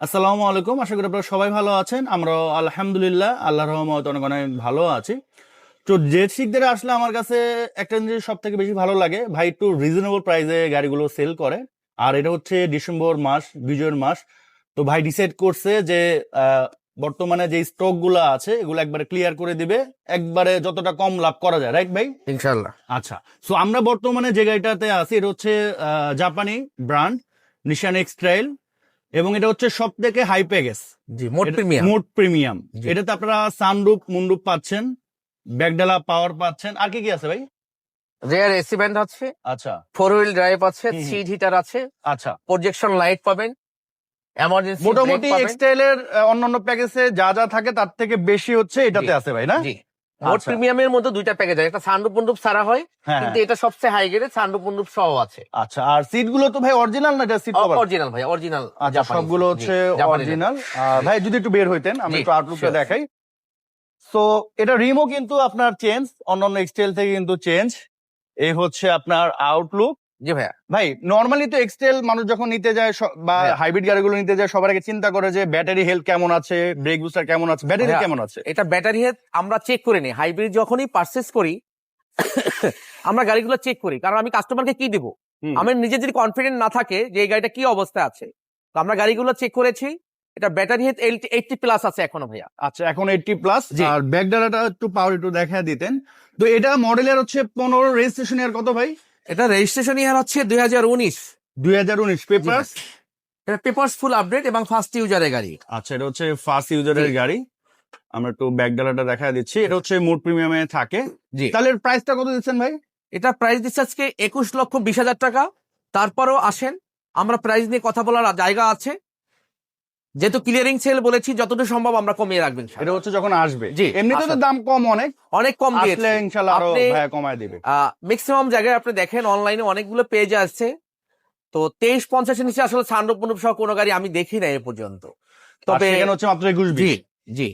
আসসালামু আলাইকুম। আশা করি আপনারা সবাই ভালো আছেন। আমরা আলহামদুলিল্লাহ আল্লাহ রহমত অনেক অনেক ভালো আছি। তো যে শিখদের আসলে আমার কাছে একটা জিনিস সব থেকে বেশি ভালো লাগে ভাই একটু রিজনেবল প্রাইসে গাড়িগুলো সেল করে। আর এটা হচ্ছে ডিসেম্বর মাস বিজয়ের মাস। তো ভাই ডিসাইড করছে যে বর্তমানে যে স্টকগুলো আছে এগুলো একবারে ক্লিয়ার করে দিবে। একবারে যতটা কম লাভ করা যায় রাইট ভাই? ইনশাল্লাহ আচ্ছা সো আমরা বর্তমানে যে গাড়িটাতে আছি এটা হচ্ছে আহ, জাপানি ব্র্যান্ড নিশান এক্সট্রাইল এবং এটা হচ্ছে সব থেকে হাই প্যাকেজ মোট প্রিমিয়াম মোট প্রিমিয়াম এটাতে আপনারা সানরুপ মুন্ডুপ পাচ্ছেন ব্যাকডালা পাওয়ার পাচ্ছেন। আর কি কি আছে ভাই? রেয়ার এসি ব্যান্ড আছে। আচ্ছা। ফোর হুইল ড্রাইভ আছে। সিট হিটার আছে। আচ্ছা। প্রজেকশন লাইট পাবেন। মোটামুটি এক্সটাইলের অন্যান্য প্যাকেজে যা যা থাকে তার থেকে বেশি হচ্ছে এটাতে আছে ভাই না? জি। মোট আচ্ছা। প্রিমিয়ামের মধ্যে দুইটা প্যাকেজ আছে। একটা সানরুপ মুন্ডুপ সারা হয় হ্যাঁ কিন্তু এটা সবচেয়ে হাই গ্রেডের মুন্ডুপ সহ আছে। আচ্ছা আর সিটগুলো তো ভাই অরিজিনাল না এটা সিট কভার অরিজিনাল ভাই অরিজিনাল আচ্ছা সবগুলো হচ্ছে অরিজিনাল ভাই যদি একটু বের হইতেন আমি একটু আউটলুকটা দেখাই। সো এটা রিমো কিন্তু আপনার চেঞ্জ অন্যান্য এক্সটেল থেকে কিন্তু চেঞ্জ এই হচ্ছে আপনার আউটলুক জি ভাইয়া। ভাই নর্মালি তো এক্সটেল মানুষ যখন নিতে যায় বা হ্যাঁ। হাইব্রিড গাড়িগুলো নিতে যায় সবার আগে চিন্তা করে যে ব্যাটারি হেলথ কেমন আছে ব্রেক বুস্টার কেমন আছে ব্যাটারি হ্যাঁ। কেমন আছে? এটা ব্যাটারি হেলথ আমরা চেক করে নিই। হাইব্রিড যখনই পারচেস করি আমরা গাড়িগুলো চেক করি। কারণ আমি কাস্টমারকে কি দেবো। আমার নিজে যদি কনফিডেন্ট না থাকে যে এই গাড়িটা কি অবস্থায় আছে তো আমরা গাড়িগুলো চেক করেছি। এটা ব্যাটারি হেলথ এইটটি প্লাস আছে এখনও ভাইয়া। আচ্ছা এখন এইটটি প্লাস। আর ব্যাক ডালাটা একটু পাওয়ার একটু দেখা দিতেন। তো এটা মডেলের হচ্ছে পনেরো রেজিস্ট্রেশন এর কত ভাই? এটা রেজিস্ট্রেশন ইয়ার হচ্ছে দুই হাজার উনিশ। দুই হাজার উনিশ পেপার্স এটা পেপার্স ফুল আপডেট এবং ফার্স্ট ইউজারের গাড়ি। আচ্ছা এটা হচ্ছে ফার্স্ট ইউজারের গাড়ি। আমরা একটু ব্যাক ডালাটা দেখা দিচ্ছি। এটা হচ্ছে মোট প্রিমিয়ামে থাকে। জি। তাহলে প্রাইসটা কত দিচ্ছেন ভাই? এটা প্রাইস দিচ্ছে আজকে একুশ লক্ষ বিশ হাজার টাকা। তারপরও আসেন। আমরা প্রাইস নিয়ে কথা বলার জায়গা আছে। যেহেতু ক্লিয়ারিং সেল বলেছি যতটুকু সম্ভব আমরা কমিয়ে রাখবেন এটা হচ্ছে যখন আসবে। জি, এমনিতে তো দাম কম অনেক। অনেক কম আসলে দিয়েছে। ইনশাআল্লাহ আরও ভাই ভাইয়া কমায় দিবে। ম্যাক্সিমাম জায়গায় আপনি দেখেন অনলাইনে অনেকগুলো পেজ আসছে। তো তেইশ পঞ্চাশের নিচে আসলে সানরূপ সহ কোনো গাড়ি আমি দেখি না এ পর্যন্ত। তবে তবে এখানে হচ্ছে মাত্র একুশ জি জি।